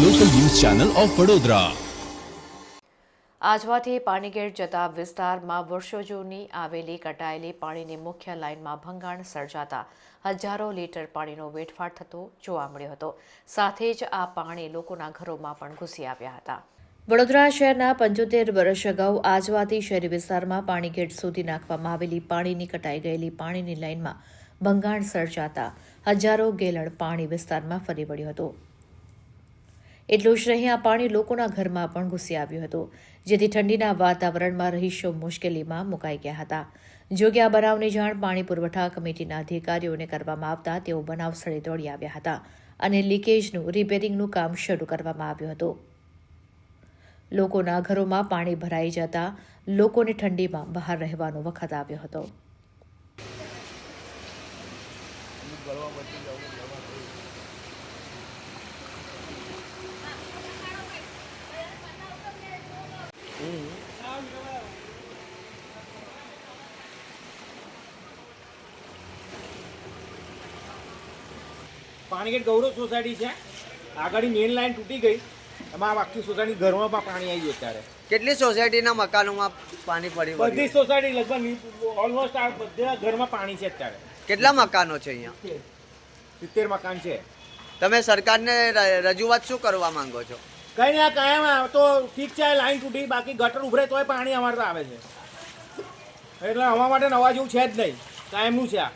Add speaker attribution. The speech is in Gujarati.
Speaker 1: Channel of Vadodara.
Speaker 2: આજવાથી પાણીગેટ જતા વિસ્તારમાં વર્ષો જૂની આવેલી કટાયેલી પાણીની મુખ્ય લાઇનમાં ભંગાણ સર્જાતા હજારો લીટર પાણીનો વેઠફાટ થતો જોવા મળ્યો હતો. સાથે જ આ પાણી લોકોના ઘરોમાં પણ ઘૂસી આવ્યા હતા. વડોદરા શહેરના પંચોતેર વર્ષ અગાઉ આજવાથી શહેરી વિસ્તારમાં પાણીગેટ સુધી નાખવામાં આવેલી પાણીની કટાઈ ગયેલી પાણીની લાઇનમાં ભંગાણ સર્જાતા હજારો ગેલણ પાણી વિસ્તારમાં ફરી વળ્યું હતું. એટલું જ નહીં, આ પાણી લોકોના ઘરમાં પણ ઘૂસી આવ્યું હતું. જેથી ઠંડીના વાતાવરણમાં રહીશો મુશ્કેલીમાં મુકાઈ ગયા હતા. જો કે આ બનાવની જાણ પાણી પુરવઠા કમિટીના અધિકારીઓને કરવામાં આવતા તેઓ બનાવ સ્થળે દોડી આવ્યા હતા અને લીકેજનું, રિપેરિંગનું કામ શરૂ કરવામાં આવ્યું હતું. લોકોના ઘરોમાં પાણી ભરાઈ જતા લોકોને ઠંડીમાં બહાર રહેવાનો વખત આવ્યો હતો.
Speaker 3: પાણીગેટ ગૌરવ સોસાયટી છે. આગળ મેઇન લાઈન તૂટી ગઈ. એમાં આખી સોસાયટી ઘરમાં પણ પાણી આવી ગયું અત્યારે.
Speaker 4: કેટલી સોસાયટીના મકાનોમાં પાણી પડી
Speaker 3: બધી સોસાયટી લગભગ ઓલમોસ્ટ આ બધા ઘરમાં પાણી છે અત્યારે.
Speaker 4: કેટલા મકાનો છે અહીંયા?
Speaker 3: સિત્તેર મકાન છે.
Speaker 4: તમે સરકારને રજૂઆત શું કરવા માંગો છો?
Speaker 3: કઈ નહીં આ કાયમ તો ઠીક છે લાઈન તૂટી બાકી ગટર ઉભરે તોય પાણી અમારે તો આવે છે. એટલે અમારા માટે નવા જેવું છે જ નહીં. કાયમનું છે આ.